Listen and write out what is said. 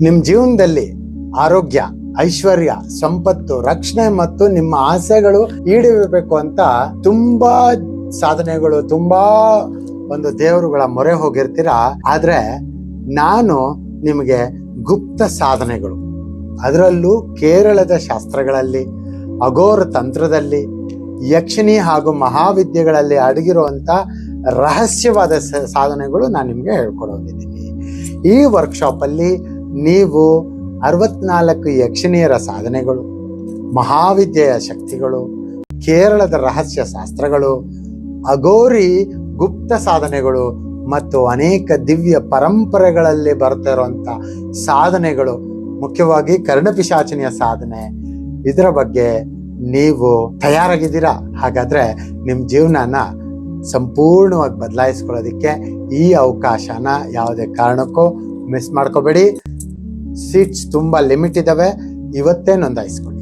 ನಿಮ್ಮ ಜೀವನದಲ್ಲಿ ಆರೋಗ್ಯ, ಐಶ್ವರ್ಯ, ಸಂಪತ್ತು, ರಕ್ಷಣೆ ಮತ್ತು ನಿಮ್ಮ ಆಸೆಗಳು ಈಡೇರಬೇಕು ಅಂತ ತುಂಬಾ ಸಾಧನೆಗಳು, ತುಂಬಾ ಒಂದು ದೇವರುಗಳ ಮೊರೆ ಹೋಗಿರ್ತೀರ? ಆದ್ರೆ ನಾನು ನಿಮಗೆ ಗುಪ್ತ ಸಾಧನೆಗಳು. ಅದರಲ್ಲೂ ಕೇರಳದ ಶಾಸ್ತ್ರಗಳಲ್ಲಿ, ಅಘೋರ ತಂತ್ರದಲ್ಲಿ, ಯಕ್ಷಿಣಿ ಹಾಗೂ ಮಹಾವಿದ್ಯೆಗಳಲ್ಲಿ ಅಡಗಿರುವಂತ ರಹಸ್ಯವಾದ ಸಾಧನೆಗಳು ನಾನು ನಿಮಗೆ ಹೇಳ್ಕೊಡೋದಿದ್ದೀನಿ. ಈ ವರ್ಕ್ಶಾಪ್ ಅಲ್ಲಿ ನೀವು ಅರವತ್ನಾಲ್ಕು ಯಕ್ಷಿಣಿಯರ ಸಾಧನೆಗಳು, ಮಹಾವಿದ್ಯೆಯ ಶಕ್ತಿಗಳು, ಕೇರಳದ ರಹಸ್ಯ ಶಾಸ್ತ್ರಗಳು ಅಗೋರಿ ಗುಪ್ತ ಸಾಧನೆಗಳು ಮತ್ತು ಅನೇಕ ದಿವ್ಯ ಪರಂಪರೆಗಳಲ್ಲಿ ಬರ್ತಾ ಇರುವಂಥ ಸಾಧನೆಗಳು ಮುಖ್ಯವಾಗಿ ಕರ್ಣಪಿಶಾಚನೆಯ ಸಾಧನೆ. ಇದರ ಬಗ್ಗೆ ನೀವು ತಯಾರಾಗಿದ್ದೀರಾ? ಹಾಗಾದ್ರೆ ನಿಮ್ಮ ಜೀವನನ ಸಂಪೂರ್ಣವಾಗಿ ಬದಲಾಯಿಸ್ಕೊಳ್ಳೋದಕ್ಕೆ ಈ ಅವಕಾಶನ ಯಾವುದೇ ಕಾರಣಕ್ಕೂ ಮಿಸ್ ಮಾಡ್ಕೋಬೇಡಿ. ಸೀಟ್ಸ್ ತುಂಬಾ ಲಿಮಿಟ್ ಇದ್ದಾವೆ ಇವತ್ತೇ ನೋಂದಾಯಿಸ್ಕೊಳ್ಳಿ.